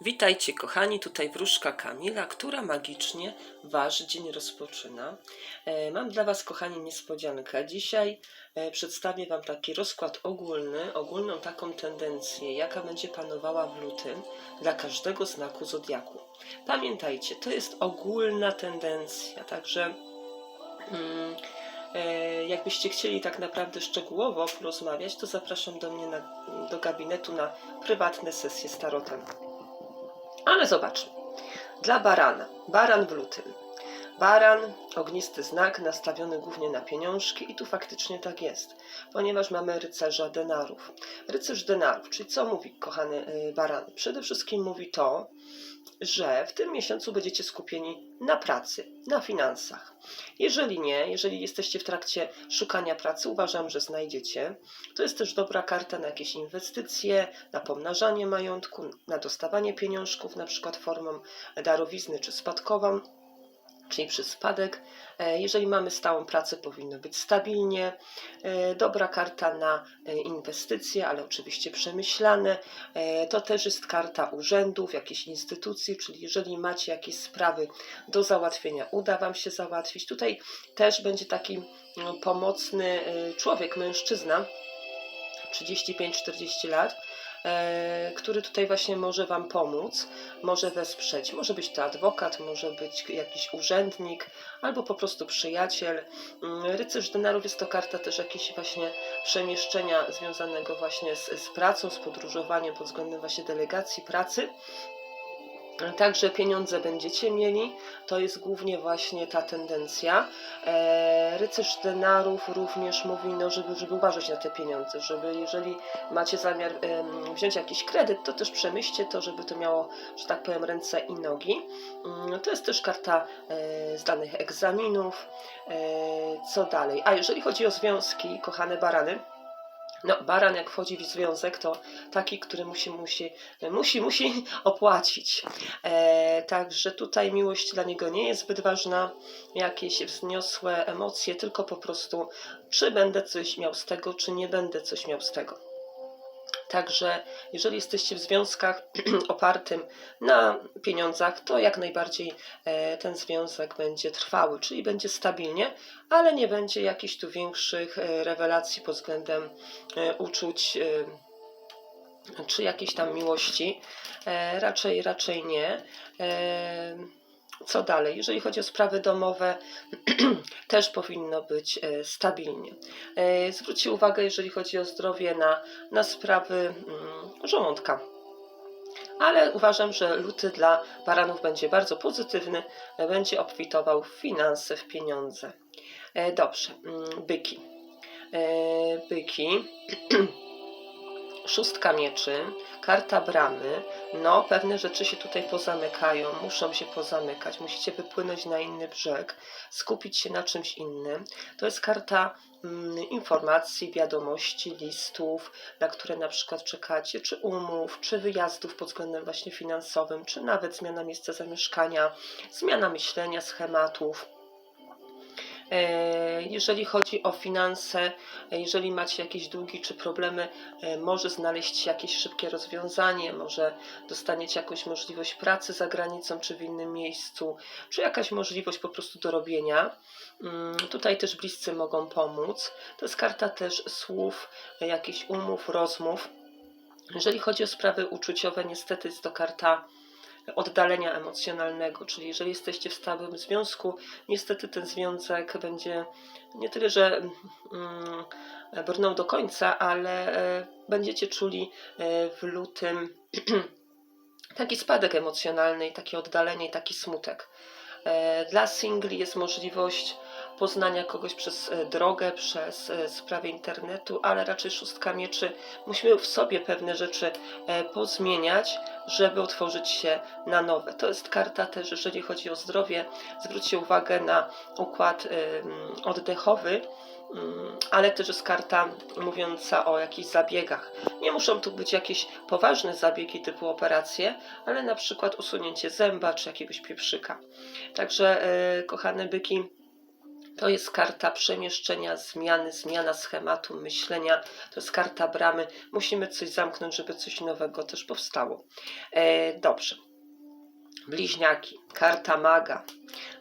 Witajcie kochani, tutaj wróżka Kamila, która magicznie Wasz dzień rozpoczyna. E, Mam dla Was kochani niespodziankę. Dzisiaj e, przedstawię Wam taki rozkład ogólny, ogólną taką tendencję, jaka będzie panowała w lutym dla każdego znaku zodiaku. Pamiętajcie, to jest ogólna tendencja, także mm, e, jakbyście chcieli tak naprawdę szczegółowo porozmawiać, to zapraszam do mnie na, do gabinetu na prywatne sesje z tarotem. Ale zobaczmy. Dla barana. Baran w lutym. Baran, ognisty znak, nastawiony głównie na pieniążki i tu faktycznie tak jest, ponieważ mamy rycerza denarów. Rycerz denarów, czyli co mówi kochany y, baran? Przede wszystkim mówi to, że w tym miesiącu będziecie skupieni na pracy, na finansach. Jeżeli nie, jeżeli jesteście w trakcie szukania pracy, uważam, że znajdziecie. To jest też dobra karta na jakieś inwestycje, na pomnażanie majątku, na dostawanie pieniążków, na przykład formą darowizny czy spadkową, czyli przez spadek. E, Jeżeli mamy stałą pracę, powinno być stabilnie. E, Dobra karta na e, inwestycje, ale oczywiście przemyślane. To też jest karta urzędów, jakiejś instytucji, czyli jeżeli macie jakieś sprawy do załatwienia, uda Wam się załatwić. Tutaj też będzie taki mm, pomocny człowiek, mężczyzna, 35-40 lat, który tutaj właśnie może Wam pomóc, może wesprzeć. Może być to adwokat, może być jakiś urzędnik, albo po prostu przyjaciel. Mm, Rycerz denarów jest to karta też jakiegoś właśnie przemieszczenia związanego właśnie z, z pracą, z podróżowaniem pod względem właśnie delegacji pracy. Także pieniądze będziecie mieli, to jest głównie właśnie ta tendencja. E, rycerz denarów również mówi, no, żeby, żeby uważać na te pieniądze, żeby jeżeli macie zamiar em, wziąć jakiś kredyt, to też przemyślcie to, żeby to miało, że tak powiem, ręce i nogi. Mm, To jest też karta e, z danych egzaminów. E, co dalej? A jeżeli chodzi o związki, kochane barany, no, baran jak wchodzi w związek, to taki, który musi, musi, musi, musi opłacić. E, także tutaj miłość dla niego nie jest zbyt ważna, jakieś wzniosłe emocje, tylko po prostu, czy będę coś miał z tego, czy nie będę coś miał z tego. Także jeżeli jesteście w związkach opartym na pieniądzach, to jak najbardziej e, ten związek będzie trwały, czyli będzie stabilnie, ale nie będzie jakichś tu większych e, rewelacji pod względem e, uczuć czy jakiejś tam miłości. Raczej, raczej nie. Co dalej? Jeżeli chodzi o sprawy domowe, też powinno być e, stabilnie. E, Zwróćcie uwagę, jeżeli chodzi o zdrowie, na, na sprawy mm, żołądka. Ale uważam, że luty dla baranów będzie bardzo pozytywny, e, będzie obfitował w finanse, w pieniądze. Dobrze, mm, byki. Byki. Szóstka mieczy, karta bramy. No, pewne rzeczy się tutaj pozamykają, muszą się pozamykać. Musicie wypłynąć na inny brzeg, skupić się na czymś innym. To jest karta mm, informacji, wiadomości, listów, na które na przykład czekacie, czy umów, czy wyjazdów pod względem właśnie finansowym, czy nawet zmiana miejsca zamieszkania, zmiana myślenia, schematów. E, Jeżeli chodzi o finanse, e, jeżeli macie jakieś długi czy problemy, e, może znaleźć jakieś szybkie rozwiązanie, może dostaniecie jakąś możliwość pracy za granicą czy w innym miejscu, czy jakaś możliwość po prostu do robienia. Mm, Tutaj też bliscy mogą pomóc. To jest karta też słów, jakichś umów, rozmów. Jeżeli chodzi o sprawy uczuciowe, niestety jest to karta oddalenia emocjonalnego, czyli jeżeli jesteście w stałym związku, niestety ten związek będzie nie tyle, że mm, brnął do końca, ale e, będziecie czuli e, w lutym taki spadek emocjonalny, takie oddalenie, i taki smutek. E, Dla singli jest możliwość poznania kogoś przez e, drogę, przez e, sprawę internetu, ale raczej szóstka mieczy. Musimy w sobie pewne rzeczy e, pozmieniać, żeby otworzyć się na nowe. To jest karta też, jeżeli chodzi o zdrowie. Zwróćcie uwagę na układ oddechowy, mm, ale też jest karta mówiąca o jakichś zabiegach. Nie muszą tu być jakieś poważne zabiegi typu operacje, ale na przykład usunięcie zęba czy jakiegoś pieprzyka. Także, kochane byki, To jest karta przemieszczenia, zmiany, zmiana schematu myślenia. To jest karta bramy. Musimy coś zamknąć, żeby coś nowego też powstało. E, dobrze. Bliźniaki, karta maga.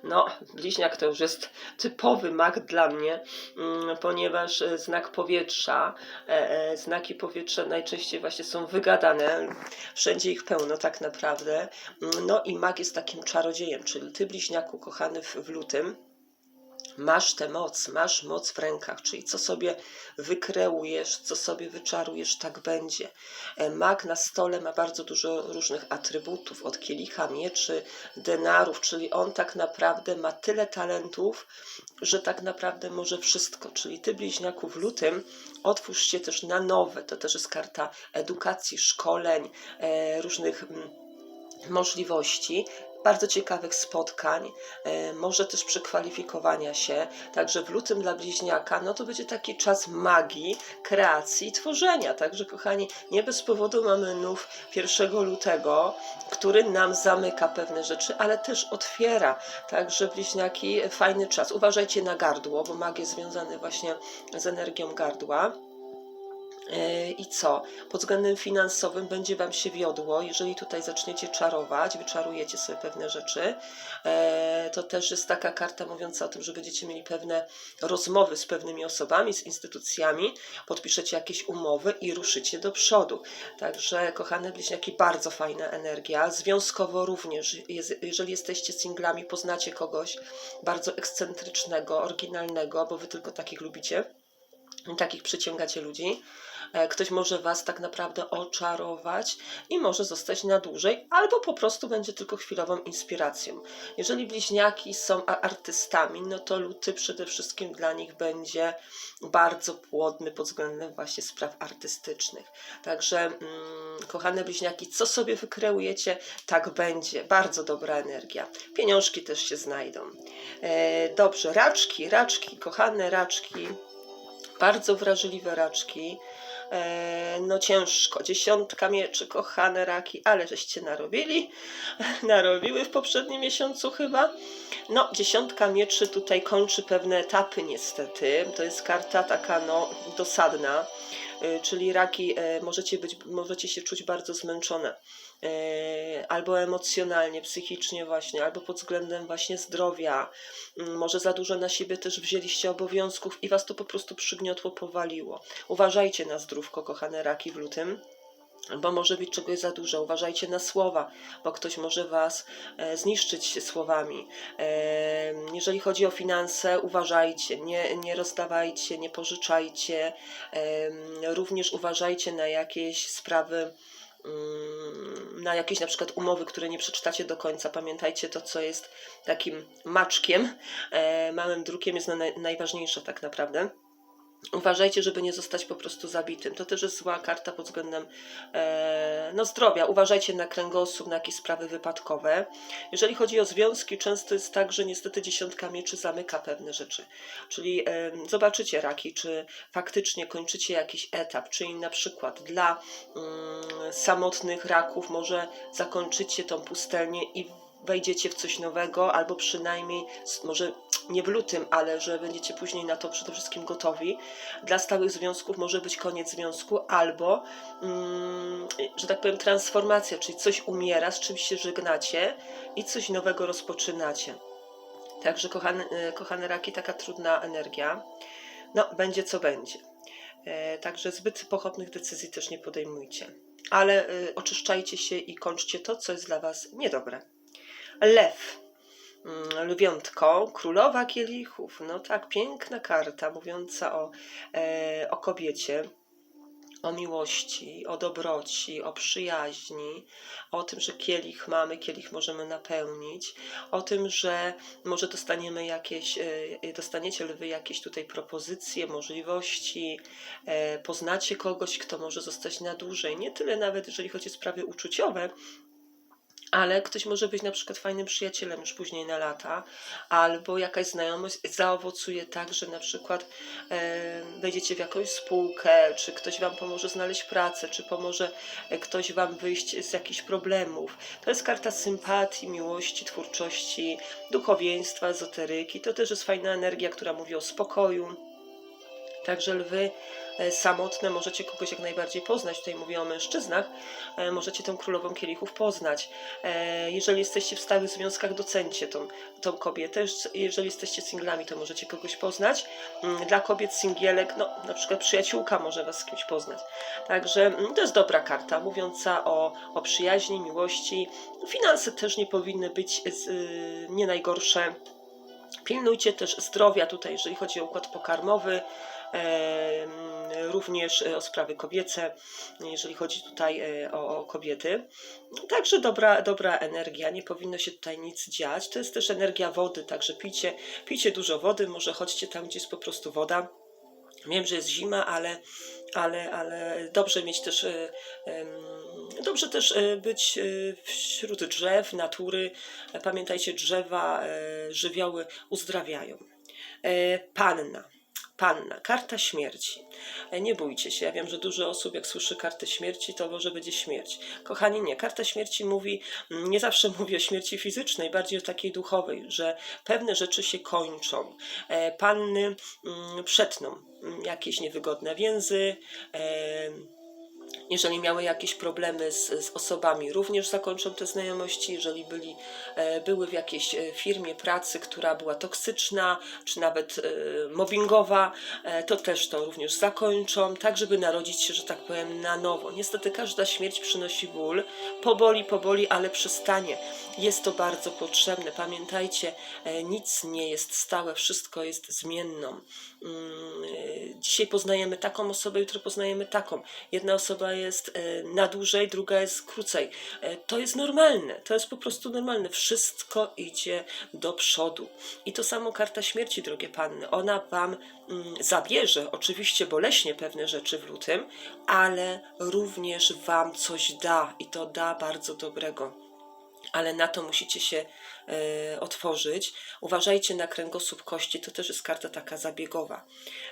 No, bliźniak to już jest typowy mag dla mnie, mm, ponieważ e, znak powietrza, e, e, znaki powietrza najczęściej właśnie są wygadane, wszędzie ich pełno tak naprawdę. No i mag jest takim czarodziejem, czyli ty bliźniaku kochany w, w lutym, masz tę moc, masz moc w rękach, czyli co sobie wykreujesz, co sobie wyczarujesz, tak będzie. E, Mag na stole ma bardzo dużo różnych atrybutów, od kielicha, mieczy, denarów, czyli on tak naprawdę ma tyle talentów, że tak naprawdę może wszystko. Czyli ty, bliźniaku, w lutym otwórz się też na nowe. To też jest karta edukacji, szkoleń, e, różnych. mm, możliwości, bardzo ciekawych spotkań, e, może też przekwalifikowania się. Także w lutym dla bliźniaka, no to będzie taki czas magii, kreacji, tworzenia. Także kochani, nie bez powodu mamy nów 1 lutego, który nam zamyka pewne rzeczy, ale też otwiera. Także bliźniaki, fajny czas. Uważajcie na gardło, bo mag jest związany właśnie z energią gardła. E, I co? Pod względem finansowym będzie Wam się wiodło, jeżeli tutaj zaczniecie czarować, wyczarujecie sobie pewne rzeczy. E, To też jest taka karta mówiąca o tym, że będziecie mieli pewne rozmowy z pewnymi osobami, z instytucjami, podpiszecie jakieś umowy i ruszycie do przodu. Także, kochane bliźniaki, bardzo fajna energia. Związkowo również, jeżeli jesteście singlami, poznacie kogoś bardzo ekscentrycznego, oryginalnego, bo Wy tylko takich lubicie takich przyciągacie ludzi. E, Ktoś może Was tak naprawdę oczarować i może zostać na dłużej, albo po prostu będzie tylko chwilową inspiracją. Jeżeli bliźniaki są artystami, no to luty przede wszystkim dla nich będzie bardzo płodny pod względem właśnie spraw artystycznych. Także, mm, kochane bliźniaki, co sobie wykreujecie, tak będzie. Bardzo dobra energia. Pieniążki też się znajdą. E, dobrze, raczki, raczki, kochane raczki bardzo wrażliwe raczki. E, no ciężko, dziesiątka mieczy, kochane raki, ale żeście narobili, narobiły w poprzednim miesiącu chyba. No, dziesiątka mieczy tutaj kończy pewne etapy niestety. To jest karta taka no dosadna, e, czyli raki e, możecie być, możecie się czuć bardzo zmęczone. E, Albo emocjonalnie, psychicznie właśnie, albo pod względem właśnie zdrowia, Mm, może za dużo na siebie też wzięliście obowiązków i was to po prostu przygniotło, powaliło. Uważajcie na zdrówko, kochane raki w lutym. Bo może być czegoś za dużo. Uważajcie na słowa, bo ktoś może was e, zniszczyć słowami. E, jeżeli chodzi o finanse, uważajcie, nie, nie rozdawajcie, nie pożyczajcie. Również uważajcie na jakieś sprawy na jakieś na przykład umowy, które nie przeczytacie do końca. Pamiętajcie to, co jest takim maczkiem, e, małym drukiem jest na, naj- najważniejsze tak naprawdę. Uważajcie, żeby nie zostać po prostu zabitym. To też jest zła karta pod względem e, no, zdrowia. Uważajcie na kręgosłup, na jakieś sprawy wypadkowe. Jeżeli chodzi o związki, często jest tak, że niestety dziesiątka mieczy zamyka pewne rzeczy. Czyli e, zobaczycie raki, czy faktycznie kończycie jakiś etap, czyli na przykład dla mm, samotnych raków może zakończycie tą pustelnię i wejdziecie w coś nowego, albo przynajmniej może nie w lutym, ale że będziecie później na to przede wszystkim gotowi. Dla stałych związków może być koniec związku, albo, mm, że tak powiem, transformacja, czyli coś umiera, z czymś się żegnacie i coś nowego rozpoczynacie. Także, kochane, kochane raki, taka trudna energia. No, będzie co będzie. E, Także zbyt pochopnych decyzji też nie podejmujcie. Ale e, oczyszczajcie się i kończcie to, co jest dla Was niedobre. Lew. Mm, Lwiątko, królowa kielichów. No tak, piękna karta mówiąca o, e, o kobiecie, o miłości, o dobroci, o przyjaźni, o tym, że kielich mamy, kielich możemy napełnić, o tym, że może dostaniemy jakieś, e, dostaniecie lwy jakieś tutaj propozycje, możliwości, e, poznacie kogoś, kto może zostać na dłużej. Nie tyle nawet, jeżeli chodzi o sprawy uczuciowe, ale ktoś może być na przykład fajnym przyjacielem już później na lata, albo jakaś znajomość zaowocuje tak, że na przykład e, wejdziecie w jakąś spółkę, czy ktoś Wam pomoże znaleźć pracę, czy pomoże e, ktoś Wam wyjść z jakichś problemów. To jest karta sympatii, miłości, twórczości, duchowieństwa, ezoteryki. To też jest fajna energia, która mówi o spokoju. Także lwy e, samotne możecie kogoś jak najbardziej poznać. Tutaj mówię o mężczyznach. E, Możecie tę królową kielichów poznać. E, Jeżeli jesteście w stałych związkach, docencie tą, tą kobietę. Jeżeli jesteście singlami, to możecie kogoś poznać. Mm, Dla kobiet singielek, no na przykład przyjaciółka może was z kimś poznać. Także mm, to jest dobra karta, mówiąca o, o przyjaźni, miłości. Finanse też nie powinny być z, y, nie najgorsze. Pilnujcie też zdrowia tutaj, jeżeli chodzi o układ pokarmowy, również e, o sprawy kobiece, jeżeli chodzi tutaj e, o, kobiety. Także dobra, dobra energia, nie powinno się tutaj nic dziać. To jest też energia wody, także pijcie, pijcie dużo wody, może chodźcie tam, gdzie jest po prostu woda. Wiem, że jest zima, ale, ale, ale dobrze mieć też, e, dobrze też być wśród drzew, natury. Pamiętajcie, drzewa, żywioły uzdrawiają. Panna. Panna, karta śmierci. E, Nie bójcie się, ja wiem, że dużo osób, jak słyszy kartę śmierci, to może będzie śmierć. Kochani, nie. Karta śmierci mówi, mm, nie zawsze mówi o śmierci fizycznej, bardziej o takiej duchowej, że pewne rzeczy się kończą. E, Panny mm, przetną mm, jakieś niewygodne więzy, jeżeli miały jakieś problemy z, z osobami, również zakończą te znajomości. Jeżeli byli, e, były w jakiejś e, firmie pracy, która była toksyczna, czy nawet e, mobbingowa, to też to również zakończą, tak żeby narodzić się, że tak powiem, na nowo. Niestety każda śmierć przynosi ból, poboli, poboli, ale przestanie. Jest to bardzo potrzebne. Pamiętajcie, nic nie jest stałe, wszystko jest zmienną. Mm, Dzisiaj poznajemy taką osobę, jutro poznajemy taką. Jedna osoba jest e, na dłużej, druga jest krócej. E, To jest normalne, to jest po prostu normalne. Wszystko idzie do przodu. I to samo karta śmierci, drogie panny. Ona wam mm, zabierze, oczywiście boleśnie pewne rzeczy w lutym, ale również wam coś da i to da bardzo dobrego ale na to musicie się otworzyć. Uważajcie na kręgosłup kości, to też jest karta taka zabiegowa.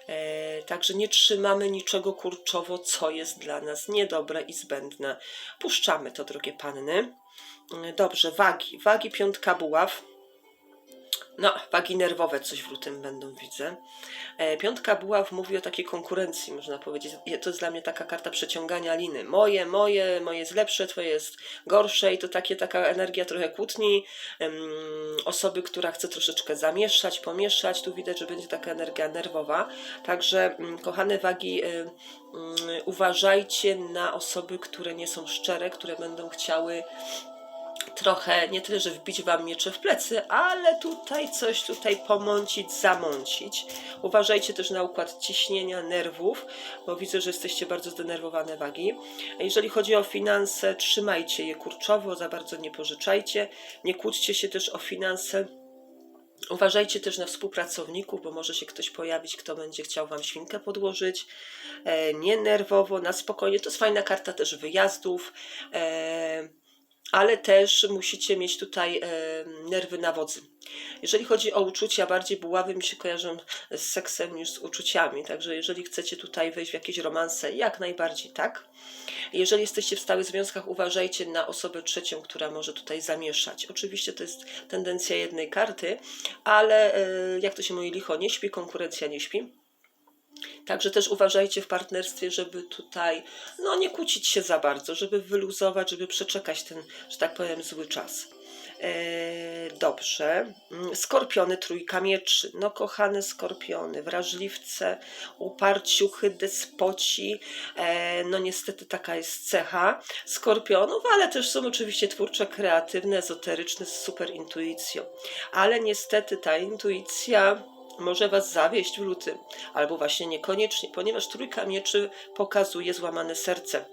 E, także nie trzymamy niczego kurczowo, co jest dla nas niedobre i zbędne. Puszczamy to, drogie panny. E, Dobrze, wagi. Wagi piątka buław. No, wagi nerwowe coś w lutym będą, widzę. E, Piątka buław mówi o takiej konkurencji, można powiedzieć. To jest dla mnie taka karta przeciągania liny. Moje, moje, moje jest lepsze, twoje jest gorsze i to takie, taka energia trochę kłótni. Em, osoby, która chce troszeczkę zamieszać, pomieszać. Tu widać, że będzie taka energia nerwowa. Także, mm, kochane wagi, y, mm, uważajcie na osoby, które nie są szczere, które będą chciały trochę, nie tyle, że wbić wam miecze w plecy, ale tutaj coś tutaj pomącić, zamącić. Uważajcie też na układ ciśnienia nerwów, bo widzę, że jesteście bardzo zdenerwowane wagi. Jeżeli chodzi o finanse, trzymajcie je kurczowo, za bardzo nie pożyczajcie. Nie kłóćcie się też o finanse. Uważajcie też na współpracowników, bo może się ktoś pojawić, kto będzie chciał Wam świnkę podłożyć. E, nie nerwowo, na spokojnie. To jest fajna karta też wyjazdów. E, ale też musicie mieć tutaj e, nerwy na wodzy. Jeżeli chodzi o uczucia, bardziej buławy mi się kojarzą z seksem niż z uczuciami, także jeżeli chcecie tutaj wejść w jakieś romanse, jak najbardziej tak. Jeżeli jesteście w stałych związkach, uważajcie na osobę trzecią, która może tutaj zamieszać. Oczywiście to jest tendencja jednej karty, ale e, jak to się mówi, licho nie śpi, konkurencja nie śpi. Także też uważajcie w partnerstwie, żeby tutaj no, nie kłócić się za bardzo, żeby wyluzować, żeby przeczekać ten, że tak powiem, zły czas. E, dobrze. Mm, Skorpiony, trójka mieczy. No, kochane skorpiony, wrażliwce, uparciuchy, despoci. E, no, niestety taka jest cecha skorpionów, ale też są oczywiście twórcze, kreatywne, ezoteryczne, z super intuicją. Ale niestety ta intuicja może was zawieść w lutym, albo właśnie niekoniecznie, ponieważ trójka mieczy pokazuje złamane serce.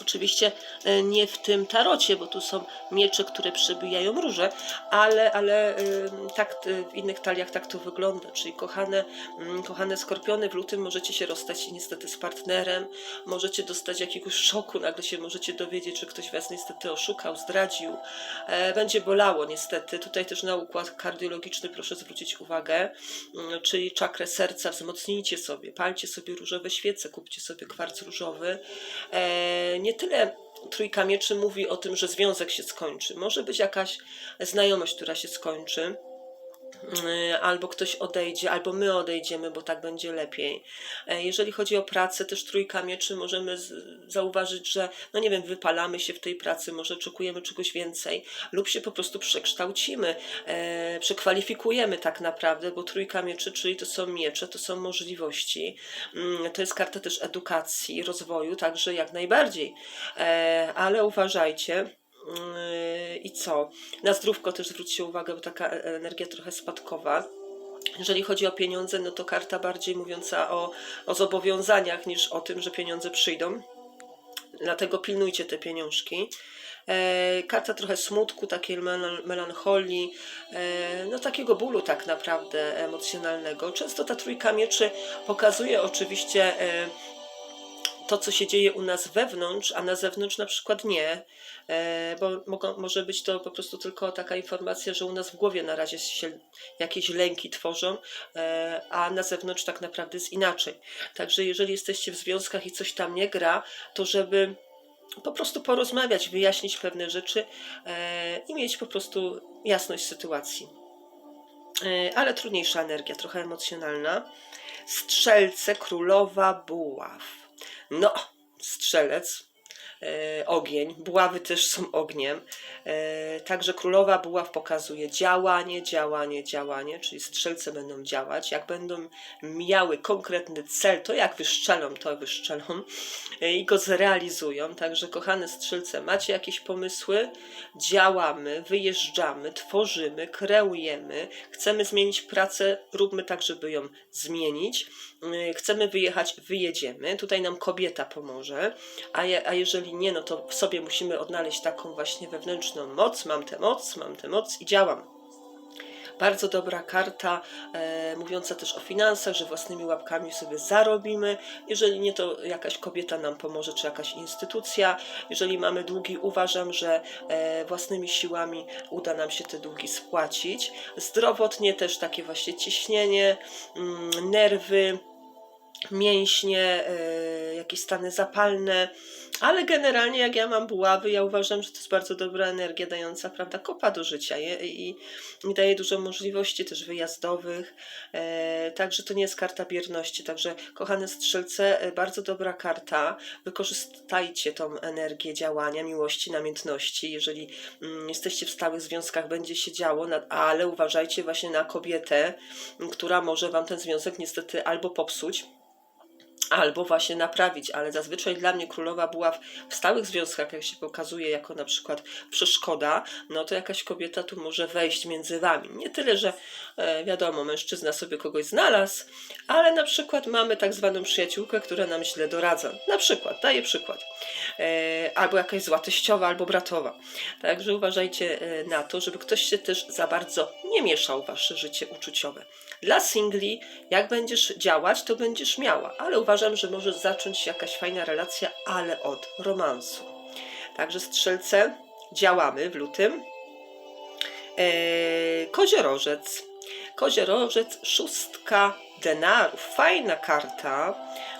Oczywiście e, nie w tym tarocie, bo tu są miecze, które przebijają róże, ale, ale ym, tak y, w innych taliach tak to wygląda. Czyli kochane, mm, kochane skorpiony, w lutym możecie się rozstać niestety z partnerem, możecie dostać jakiegoś szoku, nagle się możecie dowiedzieć, że ktoś was niestety oszukał, zdradził. E, Będzie bolało niestety. Tutaj też na układ kardiologiczny proszę zwrócić uwagę, Mm, czyli czakrę serca wzmocnijcie sobie, palcie sobie różowe świece, kupcie sobie kwarc różowy. Nie tyle trójka mieczy mówi o tym, że związek się skończy. Może być jakaś znajomość, która się skończy. Yy, Albo ktoś odejdzie, albo my odejdziemy, bo tak będzie lepiej. E, Jeżeli chodzi o pracę, też trójka mieczy, możemy zauważyć, że, no nie wiem, wypalamy się w tej pracy, może oczekujemy czegoś więcej, lub się po prostu przekształcimy, e, przekwalifikujemy tak naprawdę, bo trójka mieczy, czyli to są miecze, to są możliwości. Mm, To jest karta też edukacji, rozwoju, także jak najbardziej. E, Ale uważajcie. Yy, I co? Na zdrówko też zwróćcie uwagę, bo taka e- energia trochę spadkowa. Jeżeli chodzi o pieniądze, no to karta bardziej mówiąca o, o zobowiązaniach niż o tym, że pieniądze przyjdą. Dlatego pilnujcie te pieniążki. E, karta trochę smutku, takiej melan- melancholii, e, no takiego bólu tak naprawdę emocjonalnego. Często ta trójka mieczy pokazuje oczywiście e, to, co się dzieje u nas wewnątrz, a na zewnątrz na przykład nie, e, bo mogą, może być to po prostu tylko taka informacja, że u nas w głowie na razie się jakieś lęki tworzą, e, a na zewnątrz tak naprawdę jest inaczej. Także jeżeli jesteście w związkach i coś tam nie gra, to żeby po prostu porozmawiać, wyjaśnić pewne rzeczy e, i mieć po prostu jasność sytuacji. Ale trudniejsza energia, trochę emocjonalna. Strzelce, królowa, buław. No, strzelec, e, ogień, buławy też są ogniem. E, także królowa buław pokazuje działanie, działanie, działanie, czyli strzelce będą działać. Jak będą miały konkretny cel, to jak wyszczelą, to wyszczelą e, i go zrealizują. Także kochane strzelce, macie jakieś pomysły? Działamy, wyjeżdżamy, tworzymy, kreujemy. Chcemy zmienić pracę, róbmy tak, żeby ją zmienić. Yy, Chcemy wyjechać, wyjedziemy. Tutaj nam kobieta pomoże. A, je, a jeżeli nie, no to w sobie musimy odnaleźć taką właśnie wewnętrzną moc. Mam tę moc, mam tę moc i działam. Bardzo dobra karta, e, mówiąca też o finansach, że własnymi łapkami sobie zarobimy. Jeżeli nie, to jakaś kobieta nam pomoże, czy jakaś instytucja. Jeżeli mamy długi, uważam, że e, własnymi siłami uda nam się te długi spłacić. Zdrowotnie też takie właśnie ciśnienie, mm, nerwy, mięśnie, e, jakieś stany zapalne, ale generalnie jak ja mam buławy, ja uważam, że to jest bardzo dobra energia dająca, prawda, kopa do życia je, i, i daje dużo możliwości też wyjazdowych, e, także to nie jest karta bierności, także kochane strzelce, e, bardzo dobra karta, wykorzystajcie tą energię działania, miłości, namiętności, jeżeli mm, jesteście w stałych związkach, będzie się działo, ale uważajcie właśnie na kobietę, która może wam ten związek niestety albo popsuć, albo właśnie naprawić, ale zazwyczaj dla mnie królowa była w, w stałych związkach, jak się pokazuje, jako na przykład przeszkoda, no to jakaś kobieta tu może wejść między wami. Nie tyle, że e, wiadomo, mężczyzna sobie kogoś znalazł, ale na przykład mamy tak zwaną przyjaciółkę, która nam źle doradza. Na przykład, daję przykład. E, albo jakaś zła teściowa, albo bratowa. Także uważajcie e, na to, żeby ktoś się też za bardzo nie mieszał w wasze życie uczuciowe. Dla singli, jak będziesz działać, to będziesz miała, ale uważam, że może zacząć się jakaś fajna relacja, ale od romansu. Także strzelce, działamy w lutym. Eee, koziorożec. Koziorożec, szóstka denarów. Fajna karta,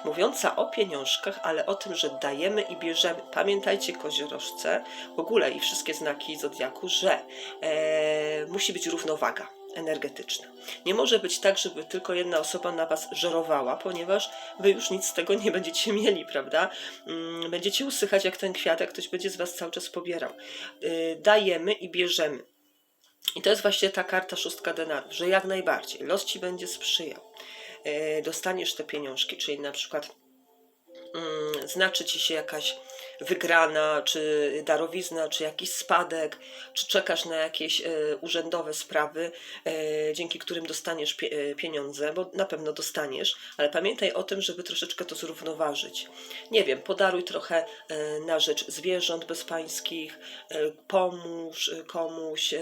mówiąca o pieniążkach, ale o tym, że dajemy i bierzemy. Pamiętajcie, koziorożce, w ogóle i wszystkie znaki zodiaku, że e, musi być równowaga energetyczna. Nie może być tak, żeby tylko jedna osoba na was żerowała, ponieważ wy już nic z tego nie będziecie mieli, prawda? Mm, Będziecie usychać jak ten kwiat, jak ktoś będzie z was cały czas pobierał. Y, Dajemy i bierzemy. I to jest właśnie ta karta szóstka denarów, że jak najbardziej los ci będzie sprzyjał. E, Dostaniesz te pieniążki, czyli na przykład mm, znaczy ci się jakaś wygrana, czy darowizna, czy jakiś spadek, czy czekasz na jakieś e, urzędowe sprawy, e, dzięki którym dostaniesz e, pieniądze, bo na pewno dostaniesz, ale pamiętaj o tym, żeby troszeczkę to zrównoważyć. Nie wiem, podaruj trochę na rzecz zwierząt bezpańskich, pomóż komuś.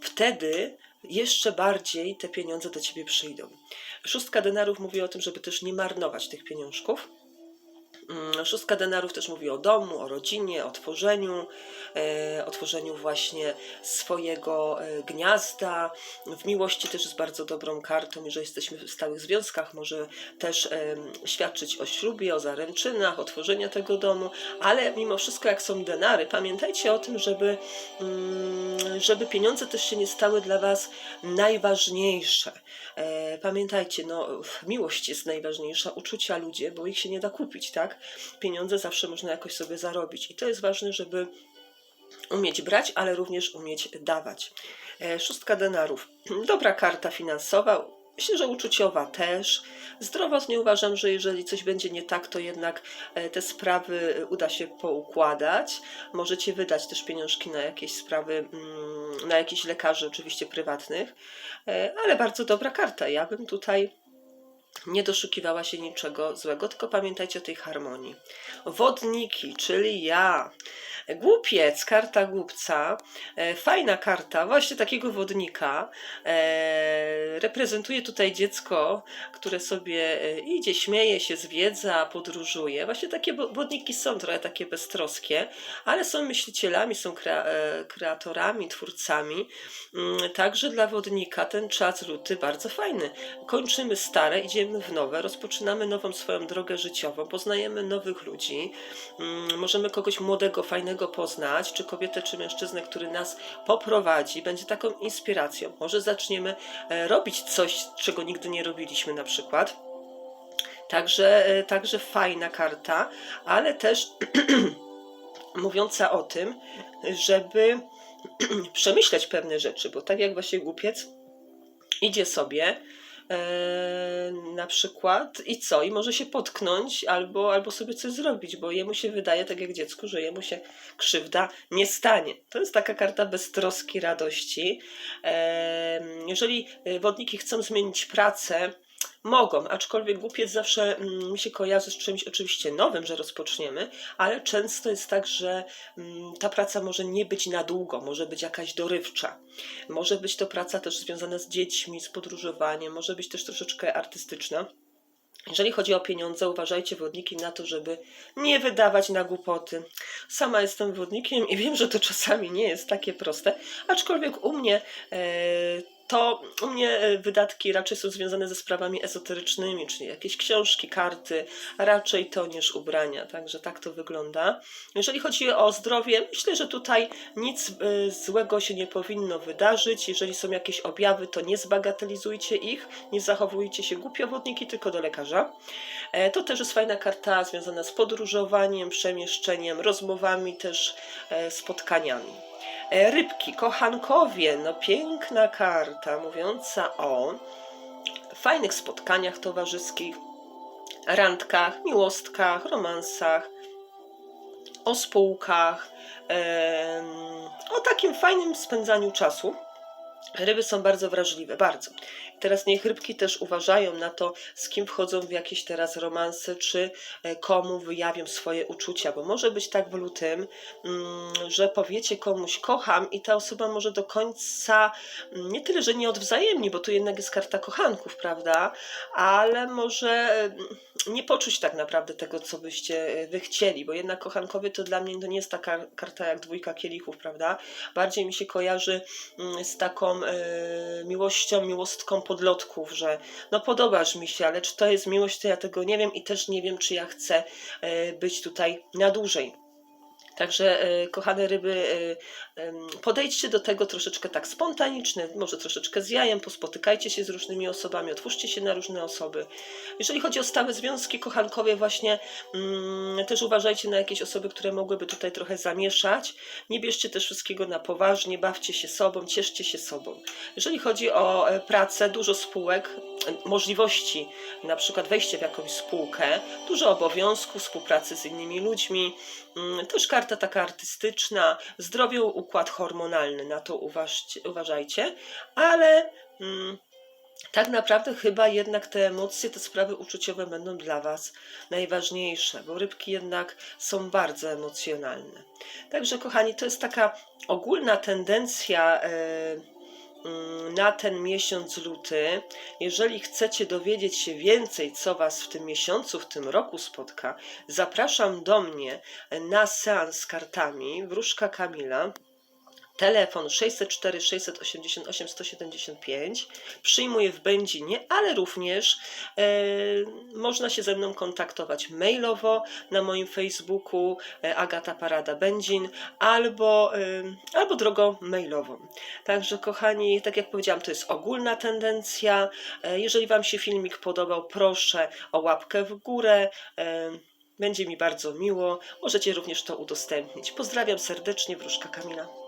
Wtedy jeszcze bardziej te pieniądze do ciebie przyjdą. Szóstka denarów mówi o tym, żeby też nie marnować tych pieniążków. Mm, Szóstka denarów też mówi o domu, o rodzinie, o tworzeniu, e, o tworzeniu właśnie swojego e, gniazda. W miłości też jest bardzo dobrą kartą, jeżeli jesteśmy w stałych związkach, może też em, świadczyć o ślubie, o zaręczynach, o tworzeniu tego domu, ale mimo wszystko, jak są denary, pamiętajcie o tym, żeby, mm, żeby pieniądze też się nie stały dla Was najważniejsze. E, Pamiętajcie, no, miłość jest najważniejsza, uczucia ludzie, bo ich się nie da kupić, tak? Pieniądze zawsze można jakoś sobie zarobić i to jest ważne, żeby umieć brać, ale również umieć dawać. E, Szóstka denarów. Dobra karta finansowa. Myślę, że uczuciowa też. Zdrowotnie uważam, że jeżeli coś będzie nie tak, to jednak e, te sprawy uda się poukładać. Możecie wydać też pieniążki na jakieś sprawy, mm, na jakichś lekarzy, oczywiście prywatnych, E, ale bardzo dobra karta. Ja bym tutaj nie doszukiwała się niczego złego, tylko pamiętajcie o tej harmonii. Wodniki, czyli ja. Głupiec, karta głupca, e, fajna karta, właśnie takiego wodnika. E, reprezentuje tutaj dziecko, które sobie e, idzie, śmieje się, zwiedza, podróżuje. Właśnie takie wo- wodniki są trochę takie beztroskie, ale są myślicielami, są krea- kreatorami, twórcami. Mm, Także dla wodnika ten czas luty bardzo fajny. Kończymy stare, idziemy w nowe, rozpoczynamy nową swoją drogę życiową, poznajemy nowych ludzi, mm, możemy kogoś młodego, fajnego poznać, czy kobietę, czy mężczyznę, który nas poprowadzi, będzie taką inspiracją. Może zaczniemy e, robić coś, czego nigdy nie robiliśmy na przykład. Także, e, także fajna karta, ale też mówiąca o tym, żeby przemyśleć pewne rzeczy, bo tak jak właśnie głupiec idzie sobie na przykład i co? I może się potknąć albo, albo sobie coś zrobić, bo jemu się wydaje, tak jak dziecku, że jemu się krzywda nie stanie. To jest taka karta beztroski, radości. E, jeżeli e, wodniki chcą zmienić pracę, Mogą, aczkolwiek głupiec zawsze mm, mi się kojarzy z czymś oczywiście nowym, że rozpoczniemy, ale często jest tak, że mm, ta praca może nie być na długo, może być jakaś dorywcza. Może być to praca też związana z dziećmi, z podróżowaniem, może być też troszeczkę artystyczna. Jeżeli chodzi o pieniądze, uważajcie wodniki na to, żeby nie wydawać na głupoty. Sama jestem wodnikiem i wiem, że to czasami nie jest takie proste, aczkolwiek u mnie e, to u mnie e, wydatki raczej są związane ze sprawami ezoterycznymi, czyli jakieś książki, karty, raczej to niż ubrania, także tak to wygląda. Jeżeli chodzi o zdrowie, myślę, że tutaj nic e, złego się nie powinno wydarzyć. Jeżeli są jakieś objawy, to nie zbagatelizujcie ich, nie zachowujcie się głupio wodniki, tylko do lekarza. E, To też jest fajna karta związana z podróżowaniem, przemieszczeniem, rozmowami, też spotkaniami. E, Rybki, kochankowie, no piękna karta mówiąca o fajnych spotkaniach towarzyskich, randkach, miłostkach, romansach, o spółkach, em, o takim fajnym spędzaniu czasu. Ryby są bardzo wrażliwe, bardzo. Teraz niech rybki też uważają na to, z kim wchodzą w jakieś teraz romanse, czy e, komu wyjawią swoje uczucia, bo może być tak w lutym, mm, że powiecie komuś kocham i ta osoba może do końca mm, nie tyle, że nie odwzajemni, bo tu jednak jest karta kochanków, prawda, ale może mm, nie poczuć tak naprawdę tego, co byście e, wy chcieli, bo jednak kochankowie to dla mnie to nie jest taka karta jak dwójka kielichów, prawda, bardziej mi się kojarzy z taką e, miłością, miłostką podlotków, że no podobasz mi się, ale czy to jest miłość, to ja tego nie wiem i też nie wiem, czy ja chcę e, być tutaj na dłużej. Także, e, kochane ryby, e, podejdźcie do tego troszeczkę tak spontanicznie, może troszeczkę z jajem, pospotykajcie się z różnymi osobami, otwórzcie się na różne osoby. Jeżeli chodzi o stałe związki kochankowie, właśnie mm, też uważajcie na jakieś osoby, które mogłyby tutaj trochę zamieszać. Nie bierzcie też wszystkiego na poważnie, bawcie się sobą, cieszcie się sobą. Jeżeli chodzi o e, pracę, dużo spółek, możliwości, na przykład wejście w jakąś spółkę, dużo obowiązków, współpracy z innymi ludźmi, mm, też karta taka artystyczna, zdrowie, układ hormonalny, na to uważajcie, ale mm, tak naprawdę chyba jednak te emocje, te sprawy uczuciowe będą dla Was najważniejsze, bo rybki jednak są bardzo emocjonalne. Także, kochani, to jest taka ogólna tendencja. mm, na ten miesiąc luty. Jeżeli chcecie dowiedzieć się więcej, co Was w tym miesiącu, w tym roku spotka, zapraszam do mnie na seans z kartami Wróżka Kamila. Telefon 604 688 175. Przyjmuję w Będzinie, ale również e, można się ze mną kontaktować mailowo na moim Facebooku e, Agata Parada Będzin albo, e, albo drogą mailową. Także kochani, tak jak powiedziałam, to jest ogólna tendencja. E, Jeżeli Wam się filmik podobał, proszę o łapkę w górę. E, Będzie mi bardzo miło. Możecie również to udostępnić. Pozdrawiam serdecznie, Wróżka Kamila.